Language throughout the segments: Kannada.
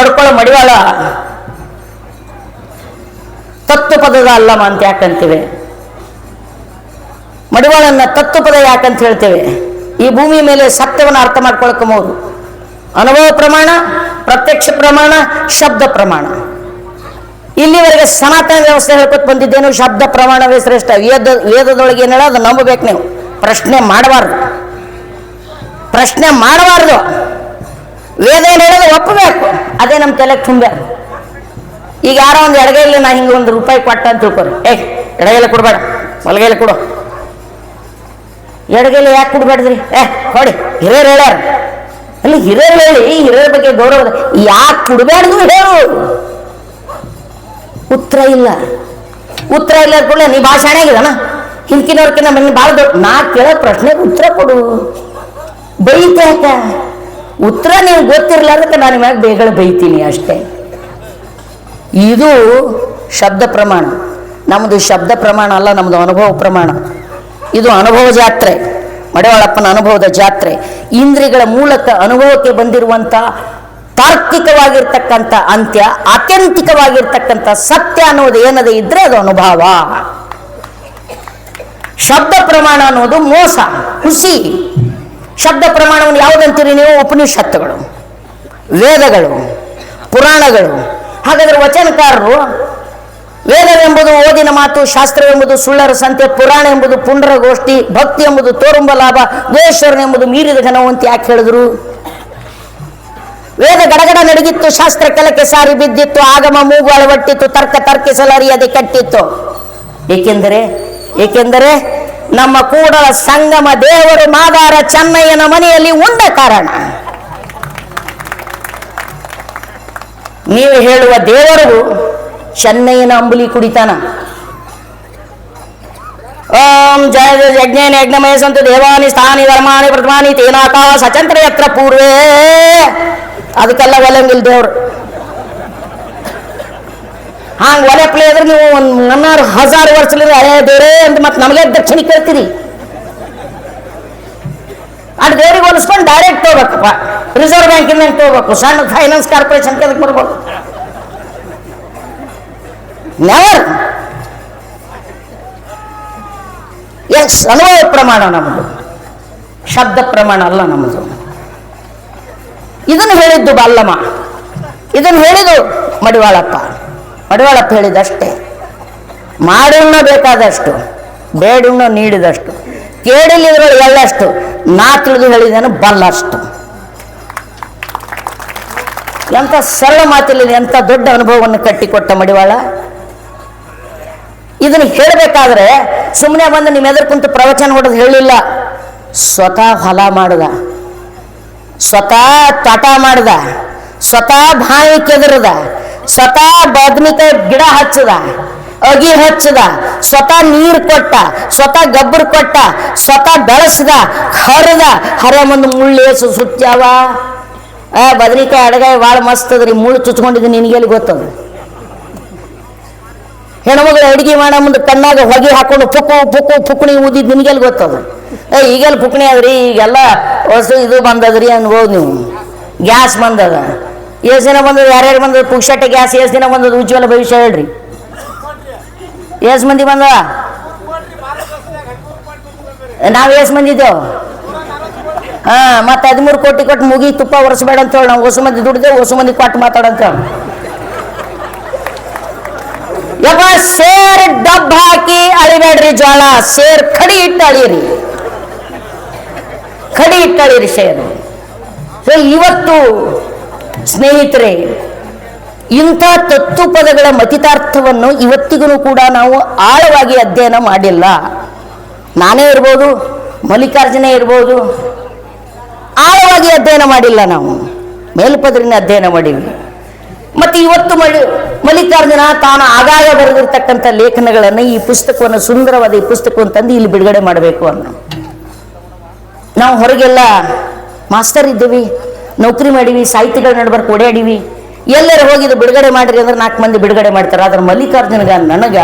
ಕಡ್ಕೊಳ್ಳೋ ಮಡಿವಾಳ. ತತ್ವಪದದ ಅಲ್ಲಮ ಅಂತ ಯಾಕಂತೀವಿ? ಮಡಿವಾಳನ್ನ ತತ್ವ ಪದ ಯಾಕಂತ ಹೇಳ್ತೇವೆ? ಈ ಭೂಮಿ ಮೇಲೆ ಸತ್ಯವನ್ನು ಅರ್ಥ ಮಾಡ್ಕೊಳ್ಕೊಬಹುದು ಅನುಭವ ಪ್ರಮಾಣ, ಪ್ರತ್ಯಕ್ಷ ಪ್ರಮಾಣ, ಶಬ್ದ ಪ್ರಮಾಣ. ಇಲ್ಲಿವರೆಗೆ ಸನಾತನ ವ್ಯವಸ್ಥೆ ಹೇಳ್ಕೊತ ಬಂದಿದ್ದೇನು? ಶಬ್ದ ಪ್ರಮಾಣವೇ ಶ್ರೇಷ್ಠ. ವೇದ, ವೇದದೊಳಗೆ ಏನೇಳ ಅದು ನಂಬಬೇಕು ನೀವು. ಪ್ರಶ್ನೆ ಮಾಡಬಾರ್ದು. ಪ್ರಶ್ನೆ ಮಾಡಬಾರ್ದು. ವೇದ ಏನು ಹೇಳೋದು? ಒಪ್ಪಬೇಕು. ಅದೇ ನಮ್ಮ ತಲೆಗೆ ತುಂಬ್ಯಾರ ಈಗ ಯಾರೋ ಒಂದು ಎಡಗೈಲಿ ನಾ ಹಿಂಗೆ ಒಂದು ರೂಪಾಯಿ ಕೊಟ್ಟ ಅಂತ ತಿಳ್ಕೊರಿ. ಏ, ಎಡಗೈಲೆ ಕೊಡಬೇಡ ಬಲಗೈಲಿ ಕೊಡು. ಎಡಗೈಲೆ ಯಾಕೆ ಕೊಡ್ಬೇಡ್ರಿ ಏ ಕೊಡಿ ಹಿರಿಯರು ಹೇಳ್ಯಾರ. ಅಲ್ಲಿ ಹಿರಿಯರು ಹೇಳಿ ಹಿರಿಯರ ಬಗ್ಗೆ ಗೌರವ ಯಾಕೆ ಕೊಡಬೇಡ್ದು ಹೇಳು. ಉತ್ತರ ಇಲ್ಲ. ಉತ್ತರ ಇಲ್ಲ ಕೂಡ ನೀ ಭಾಳ ಶಾಣಾಗಿದಾನ ಹಿಂದ್ಕಿನವ್ರಕಿನ್ನ ಮನೆ ಭಾಳ ದೊಡ್ಡ ನಾ ಕೇಳೋ ಪ್ರಶ್ನೆಗೆ ಉತ್ತರ ಕೊಡು. ಬೈತೆ ಉತ್ತರ ನೀವು ಗೊತ್ತಿರ್ಲಾರ್ದಕ್ಕೆ ನಾನು ಮ್ಯಾಗ ಬೇಗಳು ಬೈತೀನಿ ಅಷ್ಟೇ. ಇದು ಶಬ್ದ ಪ್ರಮಾಣ. ನಮ್ಮದು ಶಬ್ದ ಪ್ರಮಾಣ ಅಲ್ಲ ನಮ್ಮದು ಅನುಭವ ಪ್ರಮಾಣ. ಇದು ಅನುಭವ ಜಾತ್ರೆ, ಮಡವಾಳಪ್ಪನ ಅನುಭವದ ಜಾತ್ರೆ. ಇಂದ್ರಿಗಳ ಮೂಲಕ ಅನುಭವಕ್ಕೆ ಬಂದಿರುವಂಥ ತಾರ್ಕಿಕವಾಗಿರ್ತಕ್ಕಂಥ ಅಂತ್ಯ, ಆತ್ಯಂತಿಕವಾಗಿರ್ತಕ್ಕಂಥ ಸತ್ಯ ಅನ್ನೋದು ಏನದೇ ಇದ್ರೆ ಅದು ಅನುಭವ. ಶಬ್ದ ಪ್ರಮಾಣ ಅನ್ನೋದು ಮೋಸ, ಹುಸಿ. ಶಬ್ದ ಪ್ರಮಾಣವನ್ನು ಯಾವುದಂತೀರಿ ನೀವು? ಉಪನಿಷತ್ತುಗಳು, ವೇದಗಳು, ಪುರಾಣಗಳು. ಹಾಗಾದರೆ ವಚನಕಾರರು, ವೇದವೆಂಬುದು ಓದಿನ ಮಾತು, ಶಾಸ್ತ್ರವೆಂಬುದು ಸುಳ್ಳರ ಸಂತೆ, ಪುರಾಣ ಎಂಬುದು ಪುಂಡರ ಗೋಷ್ಠಿ ಭಕ್ತಿ ಎಂಬುದು ತೋರುಂಬ ಲಾಭ ಗೋಶ್ವರನೆಂಬುದು ಮೀರಿದ ಘನವು ಅಂತ ಯಾಕೆ ಹೇಳಿದ್ರು? ವೇದ ಗಡಗಡ ನಡಗಿತ್ತು ಶಾಸ್ತ್ರ ಕೆಲಕ್ಕೆ ಸಾರಿ ಬಿದ್ದಿತ್ತು, ಆಗಮ ಮೂಗು ಅಳವಟ್ಟಿತ್ತು, ತರ್ಕ ತರ್ಕಿಸಲರಿಯದೆ ಕಟ್ಟಿತ್ತು. ಏಕೆಂದರೆ ಏಕೆಂದರೆ ನಮ್ಮ ಕೂಡಲ ಸಂಗಮ ದೇವರು ಮಾದಾರ ಚೆನ್ನಯ್ಯನ ಮನೆಯಲ್ಲಿ ಉಂಡ ಕಾರಣ. ನೀವು ಹೇಳುವ ದೇವರು ಚೆನ್ನಯ್ಯನ ಅಂಬುಲಿ ಕುಡಿತಾನ. ಓಂ ಜಯ ಯಜ್ಞೇನ ಯಜ್ಞಮಯ ಸಂತು ದೇವಾನಿ ಸ್ಥಾನಿ ಧರ್ಮಾನಿ ಪ್ರಥಮಾನಿ ತೇನಾಕಾವ ಸಚಂತ್ರ ಯತ್ರ ಪೂರ್ವೇ. ಅದಕ್ಕೆಲ್ಲ ಒಲಂಗಿಲ್ ದೇವ್ರು. ಹಾಂಗ್ ಒಲೆ ಪ್ಲೇ ಆದ್ರೆ ನೀವು ಒಂದು ನನ್ನಾರು ಹಜಾರು ವರ್ಷಲಿರೋ ಹಳೆ ದೇವರೇ ಅಂತ ಮತ್ತೆ ನಮಗೆ ದಕ್ಷಿಣ ಕೇಳ್ತೀರಿ. ಅದು ದೇವ್ರಿಗೆ ಹೋಲಿಸ್ಕೊಂಡು ಡೈರೆಕ್ಟ್ ತಗೋಬೇಕಪ್ಪ. ರಿಸರ್ವ್ ಬ್ಯಾಂಕಿಂದ ತಗೋಬೇಕು? ಸಣ್ಣ ಫೈನಾನ್ಸ್ ಕಾರ್ಪೊರೇಷನ್ ಅದಕ್ಕೆ ಬರ್ಬೋದು. ನೆವರ್ ಎಸ್ ಅನುಭವ ಪ್ರಮಾಣ ನಮ್ಮದು ಶಬ್ದ ಪ್ರಮಾಣ ಅಲ್ಲ ನಮ್ಮದು ಇದನ್ನು ಹೇಳಿದ್ದು ಬಲ್ಲಮ್ಮ. ಇದನ್ನು ಹೇಳಿದ್ದು ಮಡಿವಾಳಪ್ಪ. ಮಡಿವಾಳಪ್ಪ ಹೇಳಿದಷ್ಟೇ. ಮಾಡುಣ್ಣ ಬೇಕಾದಷ್ಟು, ಬೇಡಣ್ಣ ನೀಡಿದಷ್ಟು ಕೇಳಿಲ್ಲಿದ್ರೊಳಗೆ ಎಲ್ಲಷ್ಟು, ನಾ ತಿಳಿದು ಹೇಳಿದೇನು ಬಲ್ಲಷ್ಟು. ಎಂಥ ಸರಳ ಮಾತಿಲ್ಲ ಎಂಥ ದೊಡ್ಡ ಅನುಭವವನ್ನು ಕಟ್ಟಿಕೊಟ್ಟ ಮಡಿವಾಳ. ಇದನ್ನು ಹೇಳಬೇಕಾದ್ರೆ ಸುಮ್ಮನೆ ಬಂದು ನಿಮ್ಮ ಎದುರು ಕುಂತು ಪ್ರವಚನ ಹೊಡೆದು ಹೇಳಿಲ್ಲ. ಸ್ವತಃ ಹೊಲ ಮಾಡಿದ, ಸ್ವತಃ ತಟ ಮಾಡಿದ, ಸ್ವತಃ ಬಾಯಿ ಕೆದರದ ಸ್ವತಃ ಬದ್ನಿಕಾಯಿ ಗಿಡ ಹಚ್ಚದ, ಅಗಿ ಹಚ್ಚದ ಸ್ವತಃ ನೀರು ಕೊಟ್ಟ ಸ್ವತಃ ಗೊಬ್ಬರ ಕೊಟ್ಟ ಸ್ವತಃ ಬೆಳೆಸ್ದ, ಹರದ ಹರ ಮುಂದೆ ಮುಳ್ಳೇಸು ಸುತ್ಯಾವ. ಆ, ಬದನಿಕಾಯಿ ಅಡಗಾಯಿ ಭಾಳ ಮಸ್ತ್ ಅದ್ರಿ, ಮುಳ್ಳು ಚುಚ್ಕೊಂಡಿದ್ದು ನಿನಗೆಲ್ಲಿ ಗೊತ್ತದ? ಹೆಣ್ಮಗಳು ಅಡಿಗೆ ಮಾಡೋ ಮುಂದೆ ಕಣ್ಣಾಗ ಹೊಗೆ ಹಾಕೊಂಡು ಪುಕ್ಕು ಪುಕ್ಕು, ಪುಕ್ಣಿ ಊದಿದ್ದು ನಿನಗೆಲ್ಲಿ ಗೊತ್ತದ? ಏ, ಈಗೆಲ್ಲ ಪುಕ್ಣಿ ಅದ್ರಿ ಈಗೆಲ್ಲ ಹೊಸ ಇದು ಬಂದದ್ರಿ ಅನ್ಬೋದು ನೀವು. ಗ್ಯಾಸ್ ಬಂದದ. ಎಷ್ಟು ದಿನ ಬಂದದ ಯಾರ್ಯಾರು ಬಂದದ ಪುಕ್ಷಟ್ಟೆ ಗ್ಯಾಸ್ ಎಷ್ಟು ದಿನ ಬಂದದ ಉಜ್ವಲ ಭವಿಷ್ಯ ಹೇಳ್ರಿ. ಎಷ್ಟು ಮಂದಿ ಬಂದ? ನಾವು ಎಷ್ಟು ಮಂದಿ ಇದ್ದೇವೆ. ಹಾ, ಮತ್ತೆ ಹದಿಮೂರು ಕೋಟಿ ಕೊಟ್ಟು ಮುಗಿ ತುಪ್ಪ ಒರೆಸ್ಬೇಡ ಅಂತ ಹೇಳಿ ನಾವು ಹೊಸ ಮಂದಿ ದುಡ್ದೇವು ಹೊಸ ಮಂದಿ ಕೊಟ್ಟು ಮಾತಾಡಂತ ಯಪ್ಪ, ಸೇರ್ ಡಬ್ ಹಾಕಿ ಅಳಿಬೇಡ್ರಿ ಜೋಳ ಸೇರ್ ಕಡಿ ಇಟ್ಟು ಅಳಿರಿ ಕಡಿ ಇಟ್ಟು ಅಳಿರಿ ಸೇರು ಇವತ್ತು ಸ್ನೇಹಿತರೆ, ಇಂಥ ತತ್ವಪದಗಳ ಮತಿತಾರ್ಥವನ್ನು ಇವತ್ತಿಗೂ ಕೂಡ ನಾವು ಆಳವಾಗಿ ಅಧ್ಯಯನ ಮಾಡಿಲ್ಲ. ನಾನೇ ಇರ್ಬೋದು, ಮಲ್ಲಿಕಾರ್ಜುನ ಇರ್ಬೋದು, ಆಳವಾಗಿ ಅಧ್ಯಯನ ಮಾಡಿಲ್ಲ ನಾವು. ಮೇಲ್ಪದರಿನ ಅಧ್ಯಯನ ಮಾಡಿವಿ. ಮತ್ತು ಇವತ್ತು ಮಳಿ, ಮಲ್ಲಿಕಾರ್ಜುನ ತಾನು ಆದಾಯ ಬರೆದಿರ್ತಕ್ಕಂಥ ಲೇಖನಗಳನ್ನು ಈ ಪುಸ್ತಕವನ್ನು ಸುಂದರವಾದ ಈ ಪುಸ್ತಕವನ್ನು ತಂದು ಇಲ್ಲಿ ಬಿಡುಗಡೆ ಮಾಡಬೇಕು ಅನ್ನೋ. ನಾವು ಹೊರಗೆಲ್ಲ ಮಾಸ್ಟರ್ ಇದ್ದೀವಿ ನೌಕರಿ ಮಾಡೀವಿ ಸಾಹಿತ್ಯಗಳ ನಡ್ಬರ್ಕ್ ಓಡಾಡೀವಿ ಎಲ್ಲರೂ ಹೋಗಿ ಇದು ಬಿಡುಗಡೆ ಮಾಡಿರಿ ಅಂದ್ರೆ ನಾಲ್ಕು ಮಂದಿ ಬಿಡುಗಡೆ ಮಾಡ್ತಾರೆ. ಆದ್ರೆ ಮಲ್ಲಿಕಾರ್ಜುನಗ ನನಗ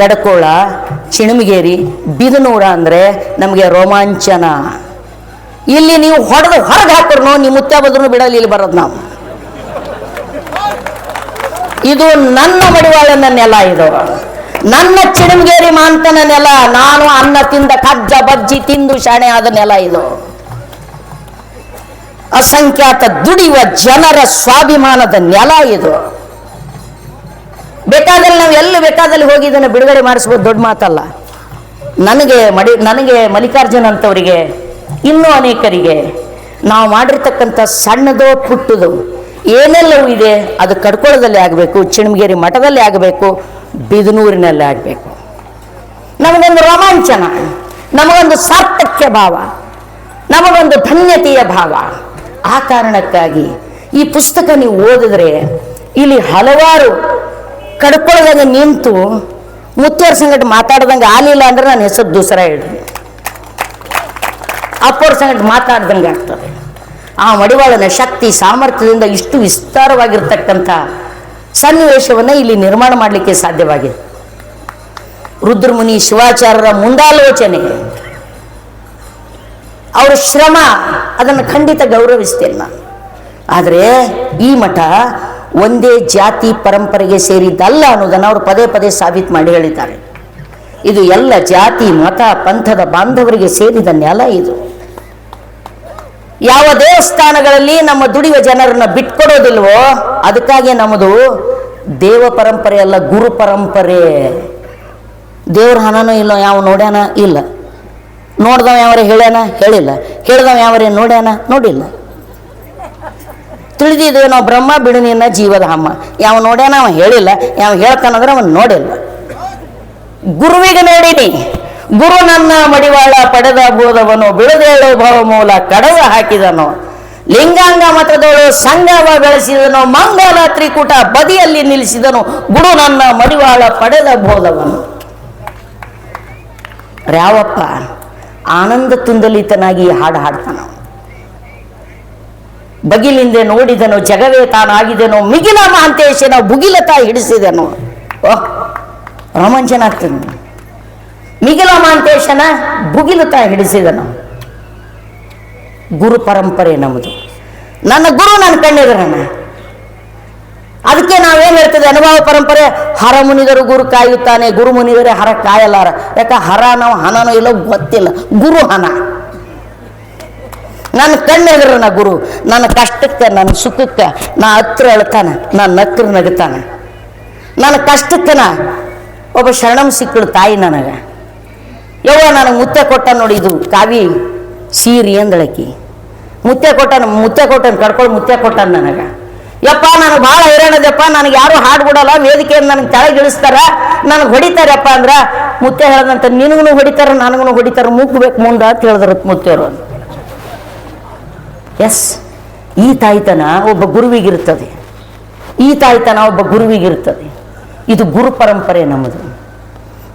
ಕಡಕೋಳ, ಚಿಣಮಗೇರಿ, ಬಿದನೂರ ಅಂದರೆ ನಮಗೆ ರೋಮಾಂಚನ. ಇಲ್ಲಿ ನೀವು ಹೊಡೆದು ಹೊರಗೆ ಹಾಕೋರು ನಿಮ್ಮ ಮುತ್ಯ ಬದ್ರು ಬಿಡಲಿ ಇಲ್ಲಿ ಬರೋದು ನಾವು. ಇದು ನನ್ನ ಮಡಿವಾಳನ ನೆಲ ಇದು. ನನ್ನ ಚಿಣಮಗೇರಿ ಮಾಂತನ ನೆಲ, ನಾನು ಅನ್ನ ತಿಂದ ಕಜ್ಜ ಬಜ್ಜಿ ತಿಂದು ಶಾಣೆ ಆದ ನೆಲ ಇದು. ಅಸಂಖ್ಯಾತ ದುಡಿಯುವ ಜನರ ಸ್ವಾಭಿಮಾನದ ನೆಲ ಇದು. ಬೇಕಾದಲ್ಲಿ ನಾವು ಎಲ್ಲಿ ಬೇಕಾದಲ್ಲಿ ಹೋಗಿ ಇದನ್ನು ಬಿಡುಗಡೆ ಮಾಡಿಸ್ಬೋದು ದೊಡ್ಡ ಮಾತಲ್ಲ. ನನಗೆ ಮಡಿ, ನನಗೆ ಮಲ್ಲಿಕಾರ್ಜುನ್ ಅಂತವರಿಗೆ, ಇನ್ನೂ ಅನೇಕರಿಗೆ, ನಾವು ಮಾಡಿರ್ತಕ್ಕಂಥ ಸಣ್ಣದೋ ಪುಟ್ಟದು ಏನೆಲ್ಲವೂ ಇದೆ, ಅದು ಕಡ್ಕೊಳದಲ್ಲಿ ಆಗಬೇಕು ಚಿಣಮಗೇರಿ ಮಠದಲ್ಲಿ ಆಗಬೇಕು, ಬಿದನೂರಿನಲ್ಲಿ ಆಗಬೇಕು. ನಮಗೊಂದು ರೋಮಾಂಚನ, ನಮಗೊಂದು ಸಾರ್ಥಕ್ಯ ಭಾವ, ನಮಗೊಂದು ಧನ್ಯತೆಯ ಭಾವ. ಆ ಕಾರಣಕ್ಕಾಗಿ ಈ ಪುಸ್ತಕ ನೀವು ಓದಿದ್ರೆ ಇಲ್ಲಿ ಹಲವಾರು ಕಡ್ಕೊಳ್ದಂಗೆ ನಿಂತು ಮುತ್ತುವರ್ ಸಂಗಟ ಮಾತಾಡ್ದಂಗೆ ಆಲಿಲ್ಲ ಅಂದ್ರೆ ನಾನು ಹೆಸರು ದೂಸರ ಹೇಳ್ರಿ. ಅಪ್ಪವ್ರ ಸಂಗಟ ಮಾತಾಡ್ದಂಗೆ ಆಗ್ತದೆ. ಆ ಮಡಿವಾಳನ ಶಕ್ತಿ, ಸಾಮರ್ಥ್ಯದಿಂದ ಇಷ್ಟು ವಿಸ್ತಾರವಾಗಿರ್ತಕ್ಕಂಥ ಸನ್ನಿವೇಶವನ್ನು ಇಲ್ಲಿ ನಿರ್ಮಾಣ ಮಾಡಲಿಕ್ಕೆ ಸಾಧ್ಯವಾಗಿದೆ. ರುದ್ರಮುನಿ ಶಿವಾಚಾರ್ಯರ ಮುಂದಾಲೋಚನೆ, ಅವರ ಶ್ರಮ ಅದನ್ನು ಖಂಡಿತ ಗೌರವಿಸ್ತೇನೆ ನಾನು. ಆದರೆ ಈ ಮಠ ಒಂದೇ ಜಾತಿ ಪರಂಪರೆಗೆ ಸೇರಿದ್ದಲ್ಲ ಅನ್ನೋದನ್ನು ಅವರು ಪದೇ ಪದೇ ಸಾಬೀತು ಮಾಡಿ ಹೇಳಿದ್ದಾರೆ. ಇದು ಎಲ್ಲ ಜಾತಿ, ಮತ, ಪಂಥದ ಬಾಂಧವರಿಗೆ ಸೇರಿದ ನೆಲ ಇದು. ಯಾವ ದೇವಸ್ಥಾನಗಳಲ್ಲಿ ನಮ್ಮ ದುಡಿಯುವ ಜನರನ್ನ ಬಿಟ್ಕೊಡೋದಿಲ್ವೋ ಅದಕ್ಕಾಗಿ ನಮ್ಮದು ದೇವ ಪರಂಪರೆ ಅಲ್ಲ ಗುರು ಪರಂಪರೆ. ದೇವ್ರ ಹಣನೂ ಇಲ್ಲ, ಯಾವ ನೋಡ್ಯಾನ? ಇಲ್ಲ. ನೋಡ್ದವ ಯಾವ್ರೆ ಹೇಳ್ಯಾನ? ಹೇಳಿಲ್ಲ. ಹೇಳ್ದವ ಯಾವ್ರೆ ನೋಡ್ಯಾನ? ನೋಡಿಲ್ಲ. ತಿಳಿದಿದ್ದೇವೆ ನಾವು ಬ್ರಹ್ಮ ಬಿಡುನಿನ ಜೀವದ ಹಮ್ಮ. ಯಾವ ನೋಡ್ಯಾನ ಅವ ಹೇಳಿಲ್ಲ. ಯಾವ ಹೇಳ್ತಾನಂದ್ರೆ ಅವನು ನೋಡಿಲ್ಲ. ಗುರುವಿಗೆ ನೋಡಿನಿ. ಗುರು ನನ್ನ ಮಡಿವಾಳ ಪಡೆದ ಬೋಧವನು ಬಿಡದೇಳು ಭಾವ ಮೂಲ ಕಡವ ಹಾಕಿದನು. ಲಿಂಗಾಂಗ ಮತದೋಳು ಸಂಗಮ ಬೆಳೆಸಿದನು. ಮಂಗಲ ತ್ರಿಕೂಟ ಬದಿಯಲ್ಲಿ ನಿಲ್ಲಿಸಿದನು. ಗುರು ನನ್ನ ಮಡಿವಾಳ ಪಡೆದ ಬೋಧವನು. ರಾವಪ್ಪ ಆನಂದ ತುಂದಲಿತನಾಗಿ ಹಾಡು ಹಾಡ್ತಾನ ಬಗಿಲಿಂದೆ ನೋಡಿದನು, ಜಗವೇ ತಾನಾಗಿದೆನೋ, ಮಿಗಿಲ ಮಾಂತೇಶನ ಬುಗಿಲತ ಹಿಡಿಸಿದನು. ಓಹ್ ರೋಮಾಂಚನ ಆಗ್ತದೆ ಮಿಗಿಲ ಮಾಂತೇಶನ ಬುಗಿಲತ ಹಿಡಿಸಿದನು. ಗುರು ಪರಂಪರೆ ನಮ್ಮದು. ನನ್ನ ಗುರು ನನ್ನ ಕಣ್ಣಿದ್ರನ. ಅದಕ್ಕೆ ನಾವೇನು ಹೇಳ್ತದೆ ಅನುಭವ ಪರಂಪರೆ, ಹರ ಮುನಿದರು ಗುರು ಕಾಯುತ್ತಾನೆ, ಗುರು ಮುನಿದರೆ ಹರ ಕಾಯಲಾರ. ಯಾಕ ಹರ ನಾವು ಹಣನೋ ಇಲ್ಲೋ ಗೊತ್ತಿಲ್ಲ. ಗುರು ಹನ. ನನ್ನ ಕಣ್ಣೆದುರು ನಾ ಗುರು, ನನ್ನ ಕಷ್ಟಕ್ಕೆ, ನನ್ನ ಸುಖಕ್ಕೆ ನಾ ಹತ್ರ ಹೇಳ್ತಾನೆ ನಾ ನಕ್ರ ನಗುತ್ತಾನೆ ನನ್ನ ಕಷ್ಟಕ್ಕೆ ನಾ, ಒಬ್ಬ ಶರಣಂ ಸಿಕ್ಕಳು ತಾಯಿ ನನಗೆ. ಯವ್ವ, ನನಗೆ ಮುತ್ತೆ ಕೊಟ್ಟ ನೋಡಿ ಇದು ಕಾವಿ ಸೀರಿ ಅಂದಳಕಿ. ಮುತ್ತೆ ಕೊಟ್ಟನ ಮುತ್ತೆ ಕೊಟ್ಟನ ಕಡ್ಕೊಂಡು ಮುತ್ತೆ ಕೊಟ್ಟನು ನನಗೆ. ಯಪ್ಪ ನನಗೆ ಭಾಳ ಹೈರಾಣದಪ್ಪ ನನಗೆ ಯಾರು ಹಾಡು ಬಿಡಲ್ಲ ವೇದಿಕೆಯನ್ನು ನನಗೆ ತಳಗಿಳಿಸ್ತಾರ ನನಗೆ ಹೊಡಿತಾರಪ್ಪ ಅಂದ್ರೆ ಮುತ್ತೆ ಹೇಳ್ದಂತ ನಿನಗೂ ಹೊಡಿತಾರ ನನಗೂ ಹೊಡಿತಾರ, ಮುಗ್ಬೇಕು ಮುಂದೆ ಅಂತ ಹೇಳಿದ್ರು ಮುತ್ತೆಯವರು ಎಸ್, ಈ ತಾಯ್ತನ ಒಬ್ಬ ಗುರುವಿಗಿರ್ತದೆ. ಈ ತಾಯ್ತನ ಒಬ್ಬ ಗುರುವಿಗಿರ್ತದೆ. ಇದು ಗುರು ಪರಂಪರೆ ನಮ್ಮದು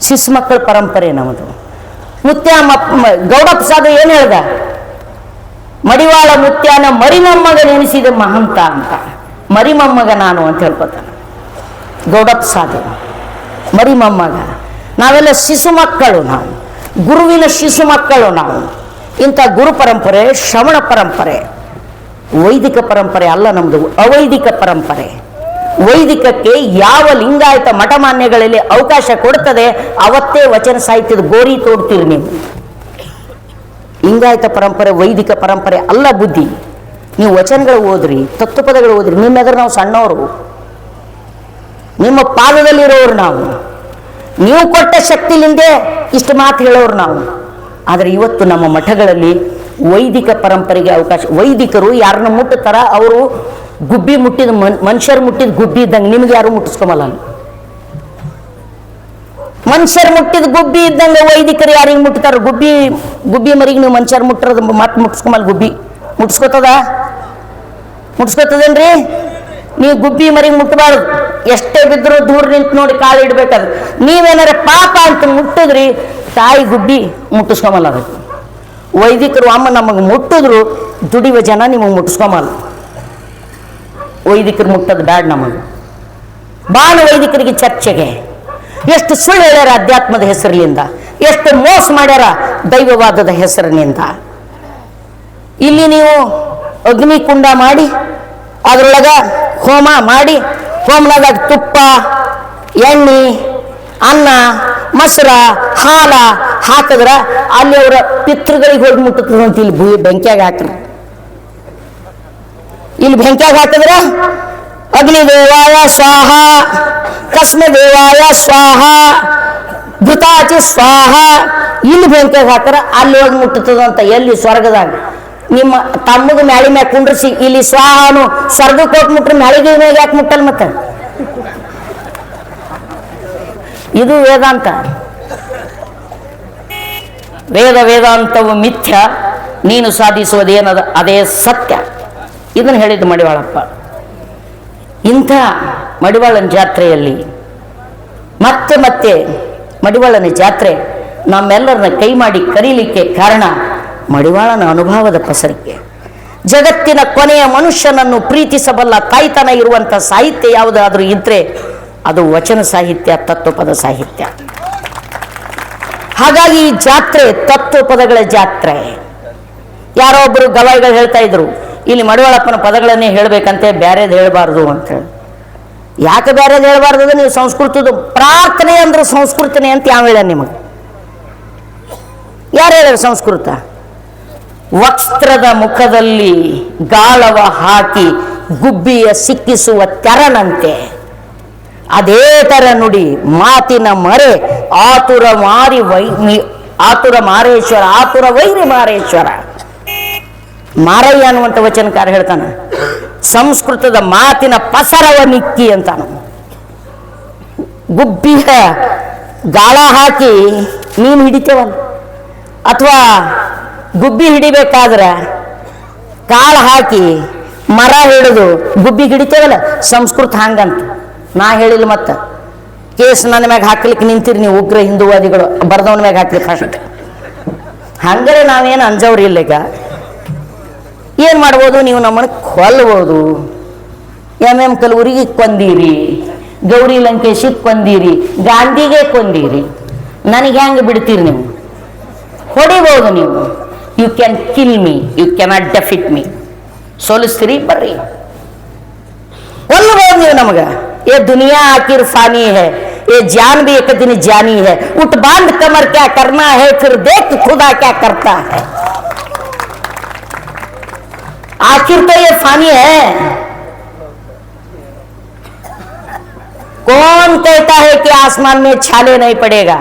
ಶಿಶು ಮಕ್ಕಳ ಪರಂಪರೆ ನಮ್ಮದು ಮುತ್ಯ ಗೌಡಪ್ಪ ಸಾಧು ಏನು ಹೇಳ್ದ? ಮಡಿವಾಳ ಮುತ್ಯಾನ ಮರಿನಮ್ಮಗ ನೆನೆಸಿದ ಮಹಂತ ಅಂತ. ಮರಿಮಮ್ಮಗ ನಾನು ಅಂತ ಹೇಳ್ಕೊತಾನೆ. ಗೌಡಪ್ಪ ಸಾಧು. ಮರಿಮಮ್ಮಗ. ನಾವೆಲ್ಲ ಶಿಶು ಮಕ್ಕಳು ನಾವು. ಗುರುವಿನ ಶಿಶು ಮಕ್ಕಳು ನಾವು. ಇಂಥ ಗುರು ಪರಂಪರೆ, ಶ್ರವಣ ಪರಂಪರೆ, ವೈದಿಕ ಪರಂಪರೆ ಅಲ್ಲ ನಮ್ಮದು ಅವೈದಿಕ ಪರಂಪರೆ. ವೈದಿಕಕ್ಕೆ ಯಾವ ಲಿಂಗಾಯತ ಮಠಮಾನ್ಯಗಳಲ್ಲಿ ಅವಕಾಶ ಕೊಡ್ತದೆ, ಅವತ್ತೇ ವಚನ ಸಾಹಿತ್ಯದ ಗೋರಿ ತೋಡ್ತೀರಿ ನೀವು. ಲಿಂಗಾಯತ ಪರಂಪರೆ, ವೈದಿಕ ಪರಂಪರೆ ಅಲ್ಲ ಬುದ್ಧಿ. ನೀವು ವಚನಗಳು ಓದ್ರಿ, ತತ್ವಪದಗಳು ಓದ್ರಿ, ನಿಮ್ಮೆದುರು ನಾವು ಸಣ್ಣವರು. ನಿಮ್ಮ ಪಾದದಲ್ಲಿರೋರು ನಾವು. ನೀವು ಕೊಟ್ಟ ಶಕ್ತಿಲಿಂದೆ ಇಷ್ಟು ಮಾತು ಹೇಳೋರು ನಾವು. ಆದರೆ ಇವತ್ತು ನಮ್ಮ ಮಠಗಳಲ್ಲಿ ವೈದಿಕ ಪರಂಪರೆಗೆ ಅವಕಾಶ, ವೈದಿಕರು ಯಾರನ್ನ ಮುಟ್ಟುತ್ತಾರ? ಅವರು ಗುಬ್ಬಿ ಮುಟ್ಟಿದ ಮನ್, ಮನುಷ್ಯರು ಮುಟ್ಟಿದ ಗುಬ್ಬಿ ಇದ್ದಂಗೆ ನಿಮ್ಗೆ ಯಾರು ಮುಟ್ಟಿಸ್ಕೊಂಬಲ್ಲ ಮನುಷ್ಯರು ಮುಟ್ಟಿದ ಗುಬ್ಬಿ ಇದ್ದಂಗೆ ವೈದಿಕರು ಯಾರಿಗೆ ಮುಟ್ತಾರ? ಗುಬ್ಬಿ ಗುಬ್ಬಿ ಮರಿಗೆ ನೀವು ಮನುಷ್ಯರು ಮುಟ್ಟಿರೋದು ಮತ್ತೆ ಮುಟ್ಟಿಸ್ಕೊಂಬಲ್ಲ ಗುಬ್ಬಿ. ಮುಟ್ಟಿಸ್ಕೊತದ? ಮುಟ್ಟಿಸ್ಕೊತದೇನ್ರಿ ನೀವು ಗುಬ್ಬಿ ಮರಿ ಮುಟ್ಟಬಾರದು ಎಷ್ಟೇ ಬಿದ್ದರೂ ದೂರ ನಿಂತು ನೋಡಿ ಕಾಲು ಇಡ್ಬೇಕಾದ್ರೆ. ನೀವೇನಾರ ಪಾಪ ಅಂತ ಮುಟ್ಟಿದ್ರಿ, ತಾಯಿ ಗುಬ್ಬಿ ಮುಟ್ಟಿಸ್ಕೊಂಬಲ್ಲ ಅದಕ್ಕೆ. ವೈದಿಕರು ಅಮ್ಮ ನಮಗೆ ಮುಟ್ಟಿದ್ರು, ದುಡಿಯುವ ಜನ ನಿಮಗೆ ಮುಟ್ಟಿಸ್ಕೊಂಬಲ್ಲ. ವೈದಿಕರು ಮುಟ್ಟೋದು ಬ್ಯಾಡ್ ನಮಗೆ. ಬಾಳ ವೈದಿಕರಿಗೆ ಚರ್ಚೆಗೆ. ಎಷ್ಟು ಸುಳ್ಳು ಹೇಳ್ಯಾರ ಅಧ್ಯಾತ್ಮದ ಹೆಸರಿನಿಂದ ಎಷ್ಟು ಮೋಸ ಮಾಡ್ಯಾರ ದೈವವಾದದ ಹೆಸರಿನಿಂದ. ಇಲ್ಲಿ ನೀವು ಅಗ್ನಿಕುಂಡ ಮಾಡಿ, ಅದರೊಳಗ ಹೋಮ ಮಾಡಿ ಹೋಮನಾಗ ತುಪ್ಪ, ಎಣ್ಣೆ, ಅನ್ನ, ಮೊಸರ, ಹಾಲ ಹಾಕಿದ್ರ ಅಲ್ಲಿ ಅವರ ಪಿತೃಗಳಿಗೆ ಹೋಗಿ ಮುಟ್ಟುತ್ತದಂತ ಇಲ್ಲಿ ಭೂ ಬೆಂಕಿಯಾಗ ಹಾಕ್ರಿ. ಇಲ್ಲಿ ಬೆಂಕಿಯಾಗ ಹಾಕಿದ್ರ ಅಗ್ನಿದೇವಾಯ ಸ್ವಾಹ ಕಸ್ಮದೇವಾಯ ಸ್ವಾಹ ಭೃತಾಚಿ ಸ್ವಾಹ, ಇಲ್ಲಿ ಬೆಂಕಿಯಾಗ ಹಾಕ್ರ ಅಲ್ಲಿ ಹೋಗಿ ಮುಟ್ಟುತ್ತದಂತ ಎಲ್ಲಿ ಸ್ವರ್ಗದಾಗ. ನಿಮ್ಮ ತಮ್ಮಗ ಮ್ಯಾಳಿ ಮ್ಯಾಗ ಕುಂಡ್ರಿಸಿ, ಇಲ್ಲಿ ಸ್ವಾಹನು ಸರ್ಗ ಕೋಟ್ ಮುಟ್ರೆ ಮ್ಯಾಳಿಗೆ ಮ್ಯಾಗ ಯಾಕೆ ಮುಟ್ಟಲ್ ಮತ್ತೆ? ಇದು ವೇದಾಂತ. ವೇದ ವೇದಾಂತವು ಮಿಥ್ಯ, ನೀನು ಸಾಧಿಸುವುದೇನದ ಅದೇ ಸತ್ಯ. ಇದನ್ನು ಹೇಳಿದ್ದು ಮಡಿವಾಳಪ್ಪ. ಇಂಥ ಮಡಿವಾಳನ ಜಾತ್ರೆಯಲ್ಲಿ ಮತ್ತೆ ಮತ್ತೆ ಮಡಿವಾಳನ ಜಾತ್ರೆ ನಮ್ಮೆಲ್ಲರನ್ನ ಕೈ ಮಾಡಿ ಕರೀಲಿಕ್ಕೆ ಕಾರಣ ಮಡಿವಾಳನ ಅನುಭವದ ಪಸರಿಗೆ. ಜಗತ್ತಿನ ಕೊನೆಯ ಮನುಷ್ಯನನ್ನು ಪ್ರೀತಿಸಬಲ್ಲ ತಾಯ್ತನ ಇರುವಂಥ ಸಾಹಿತ್ಯ ಯಾವುದಾದ್ರೂ ಇದ್ರೆ ಅದು ವಚನ ಸಾಹಿತ್ಯ, ತತ್ವಪದ ಸಾಹಿತ್ಯ. ಹಾಗಾಗಿ ಈ ಜಾತ್ರೆ ತತ್ವಪದಗಳ ಜಾತ್ರೆ. ಯಾರೋ ಒಬ್ಬರು ಗವಾಯಿಗಳು ಹೇಳ್ತಾ ಇದ್ರು, ಇಲ್ಲಿ ಮಡಿವಾಳಪ್ಪನ ಪದಗಳನ್ನೇ ಹೇಳಬೇಕಂತೆ ಬೇರೆದು ಹೇಳಬಾರ್ದು ಅಂತೇಳಿ ಯಾಕೆ ಬೇರೆದು ಹೇಳಬಾರ್ದು ಅಂದ್ರೆ ನೀವು ಸಂಸ್ಕೃತದ ಪ್ರಾರ್ಥನೆ ಅಂದ್ರೆ ಸಂಸ್ಕೃತನೆ ಅಂತ ಯಾವ ಹೇಳ ನಿಮಗೆ? ಯಾರು ಹೇಳ ಸಂಸ್ಕೃತ? ವಕ್ಸ್ತ್ರದ ಮುಖದಲ್ಲಿ ಗಾಳವ ಹಾಕಿ ಗುಬ್ಬಿಯ ಸಿಕ್ಕಿಸುವ ತೆರನಂತೆ. ಅದೇ ತರ ನುಡಿ ಮಾತಿನ ಮರೆ, ಆತುರ ಮಾರಿ ವೈ ಆತುರ ಮಾರೇಶ್ವರ, ಆತುರ ವೈರಿ ಮಾರೇಶ್ವರ. ಮಾರಯ್ಯ ಅನ್ನುವಂಥ ವಚನಕಾರ ಹೇಳ್ತಾನೆ, ಸಂಸ್ಕೃತದ ಮಾತಿನ ಪಸರವ ನಿಕ್ಕಿ ಅಂತಾನು. ಗುಬ್ಬಿಯ ಗಾಳ ಹಾಕಿ ಮೀನು ಹಿಡಿತೇವಲ್ಲ? ಅಥವಾ ಗುಬ್ಬಿ ಹಿಡಿಬೇಕಾದ್ರೆ ಕಾಳು ಹಾಕಿ ಮರ ಹಿಡಿದು ಗುಬ್ಬಿ ಹಿಡಿತೇವಲ್ಲ? ಸಂಸ್ಕೃತ ಹಂಗಂತ. ನಾ ಹೇಳಿಲ್ಲ ಮತ್ತೆ. ಕೇಸ್ ನನ್ನ ಮ್ಯಾಗ ಹಾಕ್ಲಿಕ್ಕೆ ನಿಂತಿರಿ ನೀವು ಉಗ್ರ ಹಿಂದೂವಾದಿಗಳು ಬರ್ದವನ ಮ್ಯಾಗ ಹಾಕ್ಲಿಕ್ಕೆ ಫಸ್ಟ್ ಹಂಗಾರೆ ನಾವೇನು ಅಂಜವ್ರಿ ಇಲ್ಲ ಈಗ. ಏನು ಮಾಡ್ಬೋದು? ನೀವು ನಮ್ಮನ್ನು ಕೊಲ್ಬೋದು. ಎಂ ಎಂ ಕಲ್ಬುರ್ಗಿ ಕೊಂದೀರಿ, ಗೌರಿ ಲಂಕೇಶಿಗೆ ಕೊಂದೀರಿ, ಗಾಂಧಿಗೆ ಕೊಂದೀರಿ. ನನಗೆ ಹೆಂಗೆ ಬಿಡ್ತೀರಿ ನೀವು? ಹೊಡಿಬೋದು ನೀವು. you can kill me you cannot defeat me ಸೋಲಿಸ್ತೀರಿ ಬರ್ರಿ ಕೊಲ್ಲಬಹುದು ನೀವು ನಮಗ ये दुनिया आखिर फानी है ये जान भी एक दिन जानी है उठ बांध कमर क्या करना है फिर देख खुदा क्या करता है आखिर तो ये फानी है कौन कहता है कि आसमान में छाले नहीं पड़ेगा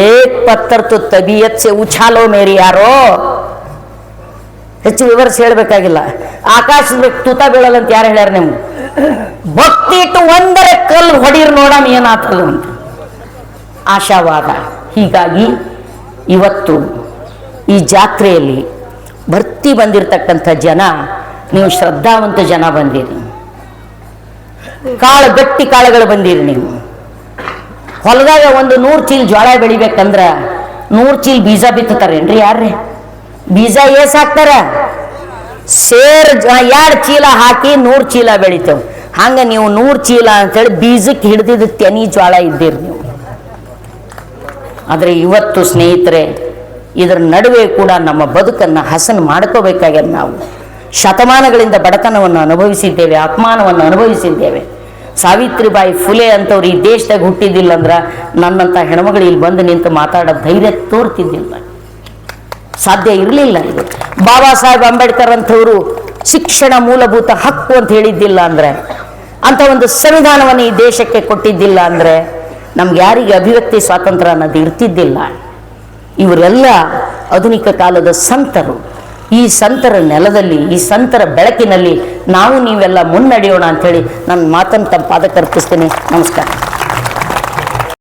एक पत्थर तो तबीयत से उछालो मेरी यारो ಹೆಚ್ಚು ವಿವರಿಸಿ ಹೇಳ್ಬೇಕಾಗಿಲ್ಲ ಆಕಾಶದ ತೂತ ಬೀಳಲ್ಲ ಅಂತ ಯಾರು ಹೇಳ್ಯಾರ ನಿಮ್ಗೆ ಭಕ್ತಿ ಇಟ್ಟು ಒಂದರ ಕಲ್ಲು ಹೊಡೀರ್ ನೋಡಮ್ ಏನಾಗ್ತದೆ ಅಂತ ಆಶಾವಾದ ಹೀಗಾಗಿ ಇವತ್ತು ಈ ಜಾತ್ರೆಯಲ್ಲಿ ಭರ್ತಿ ಬಂದಿರತಕ್ಕಂಥ ಜನ ನೀವು ಶ್ರದ್ಧಾವಂತ ಜನ ಬಂದಿರಿ ಕಾಳು ಗಟ್ಟಿ ಕಾಳುಗಳು ಬಂದಿರಿ ನೀವು ಹೊಲದಾಗ ಒಂದು ನೂರು ಚೀಲ ಜೋಳ ಬೆಳಿಬೇಕಂದ್ರ ನೂರು ಚೀಲ ಬೀಜ ಬಿತ್ತತಾರೇನ್ರಿ ಯಾರ್ರಿ? ಬೀಜ ಏಸ್ ಹಾಕ್ತಾರ? ಸೇರ್ ಎರಡು ಚೀಲ ಹಾಕಿ ನೂರು ಚೀಲ ಬೆಳಿತೇವೆ. ಹಂಗ ನೀವು ನೂರು ಚೀಲ ಅಂತೇಳಿ ಬೀಜಕ್ಕೆ ಹಿಡಿದಿದ್ದ ತೆನಿ ಜ್ವಾಳ ಇದ್ದೀರಿ ನೀವು. ಆದರೆ ಇವತ್ತು ಸ್ನೇಹಿತರೆ, ಇದರ ನಡುವೆ ಕೂಡ ನಮ್ಮ ಬದುಕನ್ನು ಹಸನ್ ಮಾಡ್ಕೋಬೇಕಾಗ್ಯದ ನಾವು. ಶತಮಾನಗಳಿಂದ ಬಡತನವನ್ನು ಅನುಭವಿಸಿದ್ದೇವೆ ಅಪಮಾನವನ್ನು ಅನುಭವಿಸಿದ್ದೇವೆ. ಸಾವಿತ್ರಿಬಾಯಿ ಫುಲೆ ಅಂತವ್ರು ಈ ದೇಶದಾಗ ಹುಟ್ಟಿದ್ದಿಲ್ಲ ಅಂದ್ರೆ ನನ್ನಂಥ ಹೆಣ್ಮಗಳು ಇಲ್ಲಿ ಬಂದು ನಿಂತು ಮಾತಾಡೋ ಧೈರ್ಯ ತೋರ್ತಿದ್ದಿಲ್ಲ. ಸಾಧ್ಯ ಇರಲಿಲ್ಲ ಇದು. ಬಾಬಾ ಸಾಹೇಬ್ ಅಂಬೇಡ್ಕರ್ ಅಂಥವರು ಶಿಕ್ಷಣ ಮೂಲಭೂತ ಹಕ್ಕು ಅಂತ ಹೇಳಿದ್ದಿಲ್ಲ ಅಂದ್ರೆ, ಅಂಥ ಒಂದು ಸಂವಿಧಾನವನ್ನು ಈ ದೇಶಕ್ಕೆ ಕೊಟ್ಟಿದ್ದಿಲ್ಲ ಅಂದ್ರೆ ನಮ್ಗೆ ಯಾರಿಗೆ ಅಭಿವ್ಯಕ್ತಿ ಸ್ವಾತಂತ್ರ್ಯ ಅನ್ನೋದು ಇರ್ತಿದ್ದಿಲ್ಲ. ಇವರೆಲ್ಲ ಆಧುನಿಕ ಕಾಲದ ಸಂತರು. ಈ ಸಂತರ ನೆಲದಲ್ಲಿ, ಈ ಸಂತರ ಬೆಳಕಿನಲ್ಲಿ ನಾವು ನೀವೆಲ್ಲ ಮುನ್ನಡೆಯೋಣ ಅಂಥೇಳಿ ನನ್ನ ಮಾತನ್ನು ತಮ್ಮ ಪಾದಕ್ಕೆ ಅರ್ಪಿಸ್ತೇನೆ. ನಮಸ್ಕಾರ.